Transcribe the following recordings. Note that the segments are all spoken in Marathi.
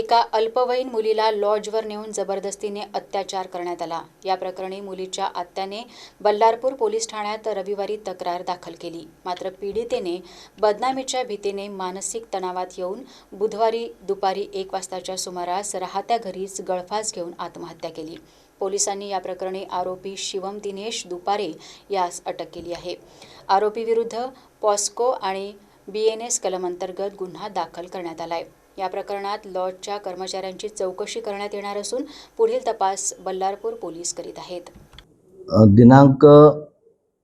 एका अल्पवयीन मुलीला लॉजवर नेऊन जबरदस्तीने अत्याचार करण्यात आला. या प्रकरणी मुलीच्या आत्याने बल्लारपूर पोलीस ठाण्यात रविवारी तक्रार दाखल केली. मात्र पीडितेने बदनामीच्या भीतीने मानसिक तणावात येऊन बुधवारी दुपारी एक वाजताच्या सुमारास राहत्या घरीच गळफास घेऊन आत्महत्या केली. पोलिसांनी या प्रकरणी आरोपी शिवम दिनेश दुपारे यास अटक केली आहे. आरोपीविरुद्ध पॉस्को आणि बी एन एस कलम अंतर्गत गुन्हा दाखल करण्यात आलाय. या प्रकरणात लॉजच्या कर्मचाऱ्यांची चौकशी करण्यात येणार असून पुढील तपास बल्लारपूर पोलीस करीत आहेत. दिनांक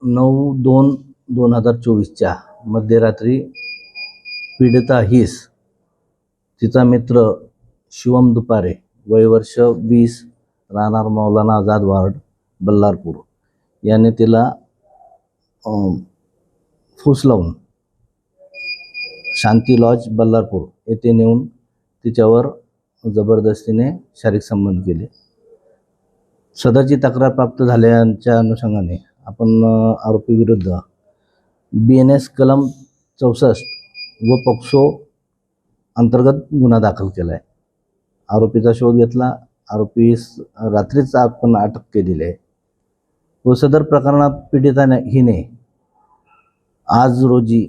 नऊ दोन दोन हजार चोवीसच्या मध्यरात्री पीडिता हिस तिचा मित्र शिवम दुपारे वयवर्ष वीस राहणार मौलाना आझाद वार्ड बल्लारपूर. याने तिला फूस लावून शांती लॉज बल्लारपूर येथे नेऊन तिच्यावर जबरदस्तीने शारीरिक संबंध केले. सदरची तक्रार प्राप्त झाल्याच्या अनुषंगाने आपण आरोपीविरुद्ध बी एन एस कलम चौसष्ट व पॉक्सो अंतर्गत गुन्हा दाखल केला आहे आरोपीचा शोध घेतला. आरोपीस रात्रीच आपण अटक केलेली आहे. व सदर प्रकरणात पीडिताने हिने आज रोजी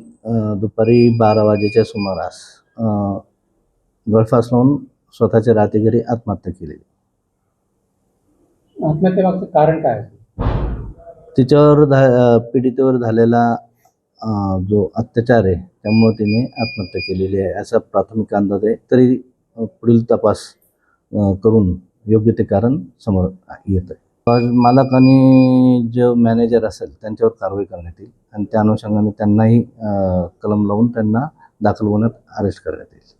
दुपारी बारा वाजेच्या सुमारास गळफास लावून स्वतःच्या राहते घरी आत्महत्या केलेली. आत्महत्येमागचं कारण काय? तिच्यावर पीडितेवर झालेला जो अत्याचार आहे त्यामुळे तिने आत्महत्या केलेली आहे. असा प्राथमिक अंदाज आहे. तरी पुढील तपास करून योग्य ते कारण समोर येत आहे. मालक आणि जो मॅनेजर असेल त्यांच्यावर कारवाई करण्यात येईल. आणि त्या अनुषंगाने त्यांनाही कलम लावून त्यांना दाखल होण्यात अरेस्ट करण्यात येईल.